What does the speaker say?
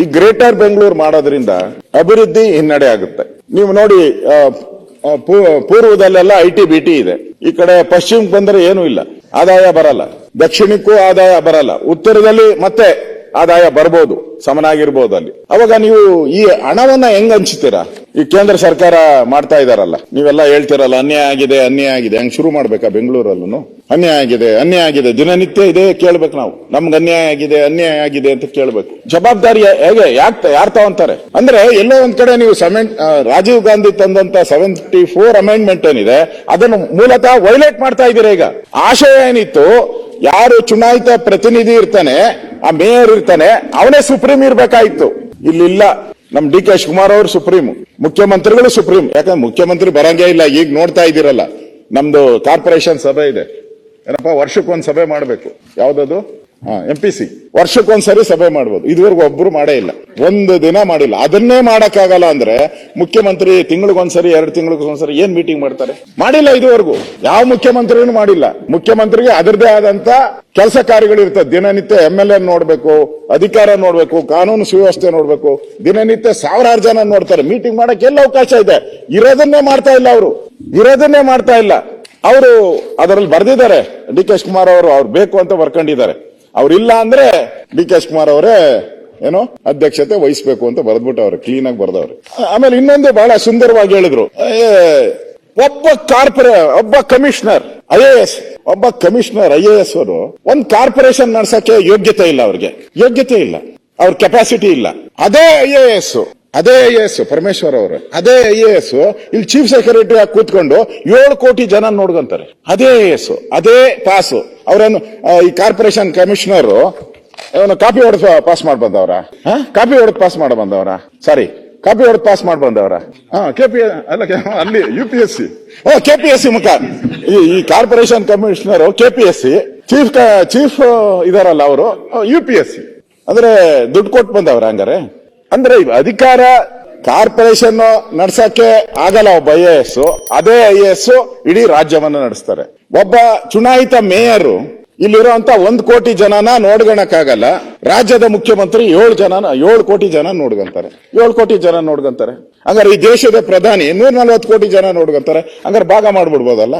ಈ ಗ್ರೇಟರ್ ಬೆಂಗಳೂರು ಮಾಡೋದ್ರಿಂದ ಅಭಿವೃದ್ಧಿ ಹಿನ್ನಡೆ ಆಗುತ್ತೆ. ನೀವು ನೋಡಿ ಪೂರ್ವದಲ್ಲೆಲ್ಲ ಐ ಟಿ ಬಿ ಇದೆ. ಈ ಕಡೆ ಪಶ್ಚಿಮಕ್ಕೆ ಬಂದರೆ ಏನೂ ಇಲ್ಲ. ಆದಾಯ ಬರಲ್ಲ. ದಕ್ಷಿಣಕ್ಕೂ ಆದಾಯ ಬರಲ್ಲ. ಉತ್ತರದಲ್ಲಿ ಮತ್ತೆ ಆದಾಯ ಬರ್ಬೋದು. ಸಮನಾಗಿರ್ಬೋದು ಅಲ್ಲಿ. ಅವಾಗ ನೀವು ಈ ಹಣವನ್ನ ಹೆಂಗ್ ಹಂಚ್ತೀರಾ? ಈ ಕೇಂದ್ರ ಸರ್ಕಾರ ಮಾಡ್ತಾ ಇದಾರಲ್ಲ, ನೀವೆಲ್ಲ ಹೇಳ್ತಿರಲ್ಲ, ಅನ್ಯಾಯ ಆಗಿದೆ ಅನ್ಯಾಯ ಆಗಿದೆ. ಹಂಗ್ ಶುರು ಮಾಡ್ಬೇಕಾ ಬೆಂಗಳೂರಲ್ಲೂ ಅನ್ಯಾಯ ಆಗಿದೆ ಅನ್ಯಾಯ ಆಗಿದೆ. ದಿನನಿತ್ಯ ಇದೇ ಕೇಳ್ಬೇಕು ನಾವು. ನಮ್ಗೆ ಅನ್ಯಾಯ ಆಗಿದೆ ಅನ್ಯಾಯ ಆಗಿದೆ ಅಂತ ಕೇಳ್ಬೇಕು. ಜವಾಬ್ದಾರಿ ಹೇಗೆ? ಯಾಕೆ ಯಾರು ತಗೊಂತಾರೆ? ಅಂದ್ರೆ ಎಲ್ಲೋ ಒಂದ್ ಕಡೆ ನೀವು ಸೆವೆನ್ ರಾಜೀವ್ ಗಾಂಧಿ ತಂದಂತ ಸೆವೆಂಟಿ ಫೋರ್ ಅಮೆಂಡ್ಮೆಂಟ್ ಏನಿದೆ, ಅದನ್ನು ಮೂಲತಃ ವೈಲೇಟ್ ಮಾಡ್ತಾ ಇದ್ದೀರಾ ಈಗ? ಆಶಯ ಏನಿತ್ತು? ಯಾರು ಚುನಾಯಿತ ಪ್ರತಿನಿಧಿ ಇರ್ತಾನೆ, ಆ ಮೇಯರ್ ಇರ್ತಾನೆ, ಅವನೇ ಸುಪ್ರೀಂ ಇರ್ಬೇಕಾಯ್ತು. ಇಲ್ಲಿಲ್ಲ. ನಮ್ ಡಿ ಕೆ ಶಿವಕುಮಾರ್ ಅವರು ಸುಪ್ರೀಂ ಮುಖ್ಯಮಂತ್ರಿಗಳು ಸುಪ್ರೀಂ, ಯಾಕಂದ್ರೆ ಮುಖ್ಯಮಂತ್ರಿ ಬರಂಗೇ ಇಲ್ಲ, ಈಗ ನೋಡ್ತಾ ಇದ್ದೀರಲ್ಲ. ನಮ್ದು ಕಾರ್ಪೊರೇಷನ್ ಸಭೆ ಇದೆ. ಏನಪ್ಪಾ, ವರ್ಷಕ್ಕೊಂದು ಸಭೆ ಮಾಡಬೇಕು. ಯಾವ್ದದು? ಎಂ ಪಿ ಸಿ ವರ್ಷಕ್ಕೊಂದ್ಸರಿ ಸಭೆ ಮಾಡ್ಬೋದು. ಇದುವರೆಗೂ ಒಬ್ರು ಮಾಡೇ ಇಲ್ಲ. ಒಂದು ದಿನ ಮಾಡಿಲ್ಲ. ಅದನ್ನೇ ಮಾಡಕ್ಕಾಗಲ್ಲ ಅಂದ್ರೆ ಮುಖ್ಯಮಂತ್ರಿ ತಿಂಗಳಿಗೊಂದ್ಸರಿ, ಎರಡು ತಿಂಗಳಿಗೊಂದ್ಸರಿ ಏನ್ ಮೀಟಿಂಗ್ ಮಾಡ್ತಾರೆ? ಮಾಡಿಲ್ಲ ಇದುವರೆಗೂ. ಯಾವ ಮುಖ್ಯಮಂತ್ರಿನೂ ಮಾಡಿಲ್ಲ. ಮುಖ್ಯಮಂತ್ರಿಗೆ ಅದರದೇ ಆದಂತ ಕೆಲಸ ಕಾರ್ಯಗಳು ಇರ್ತದೆ ದಿನನಿತ್ಯ ಎಂ ಎಲ್ ಎ ನೋಡ್ಬೇಕು, ಅಧಿಕಾರ ನೋಡ್ಬೇಕು, ಕಾನೂನು ಸುವ್ಯವಸ್ಥೆ ನೋಡ್ಬೇಕು. ದಿನನಿತ್ಯ ಸಾವಿರಾರು ಜನ ನೋಡ್ತಾರೆ. ಮೀಟಿಂಗ್ ಮಾಡಕ್ಕೆ ಎಲ್ಲ ಅವಕಾಶ ಇದೆ. ಇರೋದನ್ನೇ ಮಾಡ್ತಾ ಇಲ್ಲ ಅವರು. ಇರೋದನ್ನೇ ಮಾಡ್ತಾ ಇಲ್ಲ. ಅವರು ಅದರಲ್ಲಿ ಬರ್ದಿದ್ದಾರೆ. ಡಿ ಕೆ ಶಿವಕುಮಾರ್ ಅವರು ಅವ್ರು ಬೇಕು ಅಂತ ಬರ್ಕೊಂಡಿದ್ದಾರೆ. ಅವ್ರಿಲ್ಲ ಅಂದ್ರೆ ಡಿ ಕೆ ಕುಮಾರ್ ಅವರೇ ಏನೋ ಅಧ್ಯಕ್ಷತೆ ವಹಿಸ್ಬೇಕು ಅಂತ ಬರೆದ್ಬಿಟ್ಟವ್ರೆ ಕ್ಲೀನ್ ಆಗಿ ಬರೆದವ್ರೆ. ಆಮೇಲೆ ಇನ್ನೊಂದು ಬಹಳ ಸುಂದರವಾಗಿ ಹೇಳಿದ್ರು. ಒಬ್ಬ ಕಾರ್ಪೊರೇ, ಒಬ್ಬ ಕಮಿಷನರ್, ಐ ಎ ಎಸ್, ಒಬ್ಬ ಕಮಿಷನರ್, ಐ ಎ ಎಸ್ ಅವರು ಒಂದ್ ಕಾರ್ಪೊರೇಷನ್ ನಡ್ಸಕ್ಕೆ ಯೋಗ್ಯತೆ ಇಲ್ಲ ಅವ್ರಿಗೆ. ಯೋಗ್ಯತೆ ಇಲ್ಲ. ಅವ್ರ ಕೆಪಾಸಿಟಿ ಇಲ್ಲ. ಅದೇ ಐ ಎ ಎಸ್. ಅದೇ ಐ ಎಸ್ ಪರಮೇಶ್ವರ್ ಅವರು. ಅದೇ ಐ ಎ ಎಸ್ ಇಲ್ಲಿ ಚೀಫ್ ಸೆಕ್ರೆಟರಿ ಆಗಿ ಕೂತ್ಕೊಂಡು ಏಳು ಕೋಟಿ ಜನ ನೋಡ್ಕೊಂತಾರೆ. ಅದೇ ಐ ಎಸ್ ಅದೇ ಪಾಸ್. ಅವರನ್ನು ಈ ಕಾರ್ಪೊರೇಷನ್ ಕಮಿಷನರ್ ಕಾಪಿ ಹೊಡೆದು ಪಾಸ್ ಮಾಡಿ ಬಂದವ್ರ? ಕಾಪಿ ಹೊಡೆದು ಪಾಸ್ ಮಾಡಿ ಬಂದವ್ರ? ಸಾರಿ, ಕಾಪಿ ಹೊಡೆದು ಪಾಸ್ ಮಾಡಿ ಬಂದವ್ರ? ಹಾ, ಕೆಪಿ, ಅಲ್ಲ ಅಲ್ಲಿ ಯು ಪಿ ಎಸ್ ಸಿ ಓ ಕೆ ಪಿ ಎಸ್ ಸಿ ಮುಖ. ಈ ಈ corporation commissioner K P S C chief chief ಇದಾರಲ್ಲ ಅವರು ಯು ಪಿ ಎಸ್ ಸಿ ಅಂದ್ರೆ ದುಡ್ಡು ಕೊಟ್ಟು ಬಂದವ್ರ ಹಂಗಾರೆ? ಅಂದ್ರೆ ಅಧಿಕಾರ ಕಾರ್ಪೊರೇಷನ್ ನಡ್ಸಕ್ಕೆ ಆಗಲ್ಲ ಒಬ್ಬ ಐ ಎ ಎಸ್. ಅದೇ ಐ ಎ ಎಸ್ ಇಡೀ ರಾಜ್ಯವನ್ನ ನಡೆಸ್ತಾರೆ. ಒಬ್ಬ ಚುನಾಯಿತ ಮೇಯರ್ ಇಲ್ಲಿರುವಂತ ಒಂದ್ ಕೋಟಿ ಜನನ ನೋಡ್ಗಣಕ್ಕಾಗಲ್ಲ. ರಾಜ್ಯದ ಮುಖ್ಯಮಂತ್ರಿ ಏಳು ಜನ ಏಳು ಕೋಟಿ ಜನ ನೋಡ್ಕೊಂತಾರೆ ಏಳು ಕೋಟಿ ಜನ ನೋಡ್ಕೊಂತಾರೆ ಹಂಗಾರೆ ಈ ದೇಶದ ಪ್ರಧಾನಿ ನೂರ ನಲ್ವತ್ತು ಕೋಟಿ ಜನ ನೋಡ್ಕೊಂತಾರೆ ಹಂಗಾರೆ ಭಾಗ ಮಾಡ್ಬಿಡ್ಬೋದಲ್ಲ?